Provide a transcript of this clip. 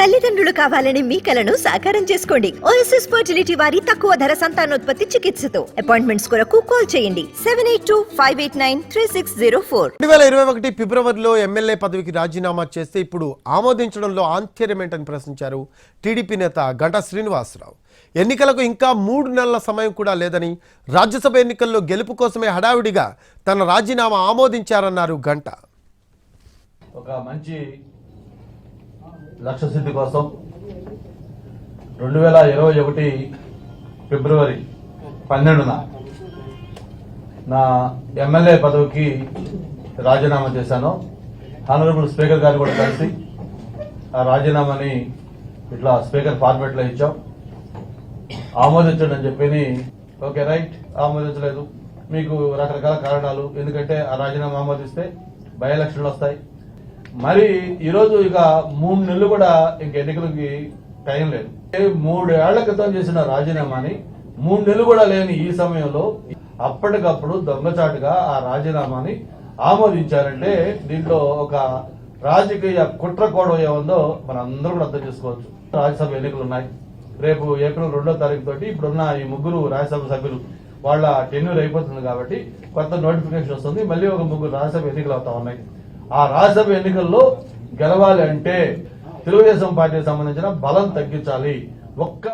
తల్లిదండ్రులు కావాలని మీ కలను సాకారం చేసుకోండి. ఓఎస్ఎస్ ఫర్టిలిటీ వారి తక్కువ ధర సంతానోత్పత్తి చికిత్సతో. అపాయింట్మెంట్స్ కొరకు కాల్ చేయండి. Seven eight two five eight nine three six zero four రెండు వేల ఇరవై ఒకటి ఫిబ్రవరిలో ఎమ్మెల్యే పదవికి రాజీనామా చేస్తే ఇప్పుడు ఆమోదించడంలో ఆశ్చర్యం ఏంటని ప్రశ్నించారు టీడీపీ నేత గంటా శ్రీనివాసరావు. ఎన్నికలకు ఇంకా మూడు నెలల సమయం కూడా లేదని రాజ్యసభ ఎన్నికల్లో గెలుపు కోసమే హడావిడిగా తన రాజీనామా ఆమోదించారన్నారు గంట. ఒక మంచి లక్ష్య సిద్ధి కోసం రెండు వేల ఇరవై ఒకటి ఫిబ్రవరి పన్నెండున నా ఎమ్మెల్యే పదవికి రాజీనామా చేశాను. హానరబుల్ స్పీకర్ గారు కూడా కలిసి ఆ రాజీనామాని ఇట్లా స్పీకర్ ఫార్మేట్లో ఇచ్చాం. ఆమోదించండి అని చెప్పి ఓకే రైట్. ఆమోదించలేదు. మీకు రకరకాల కారణాలు. ఎందుకంటే ఆ రాజీనామా ఆమోదిస్తే బై ఎలక్షన్లు వస్తాయి. మరి ఈరోజు ఇక మూడు నెలలు కూడా ఇంక ఎన్నికలకి టైం లేదు. మూడేళ్ళ క్రితం చేసిన రాజీనామాని మూడు నెలలు కూడా లేని ఈ సమయంలో అప్పటికప్పుడు దొంగచాటుగా ఆ రాజీనామాని ఆమోదించారంటే దీంట్లో ఒక రాజకీయ కుట్ర కోణం ఏముందో మనందరూ అందరూ కూడా అర్థం చేసుకోవచ్చు. రాజ్యసభ ఎన్నికలు ఉన్నాయి. రేపు ఏప్రిల్ రెండో తారీఖు తోటి ఇప్పుడున్న ఈ ముగ్గురు రాజ్యసభ సభ్యులు వాళ్ళ టెన్యూర్ అయిపోతుంది కాబట్టి కొత్త నోటిఫికేషన్ వస్తుంది. మళ్ళీ ఒక ముగ్గురు రాజ్యసభ ఎన్నికలు అవుతా ఉన్నాయి. ఆ రాజ్యసభ ఎన్నికల్లో గెలవాలి అంటే తెలుగుదేశం పార్టీకి సంబంధించిన బలం తగ్గించాలి. ఒక్క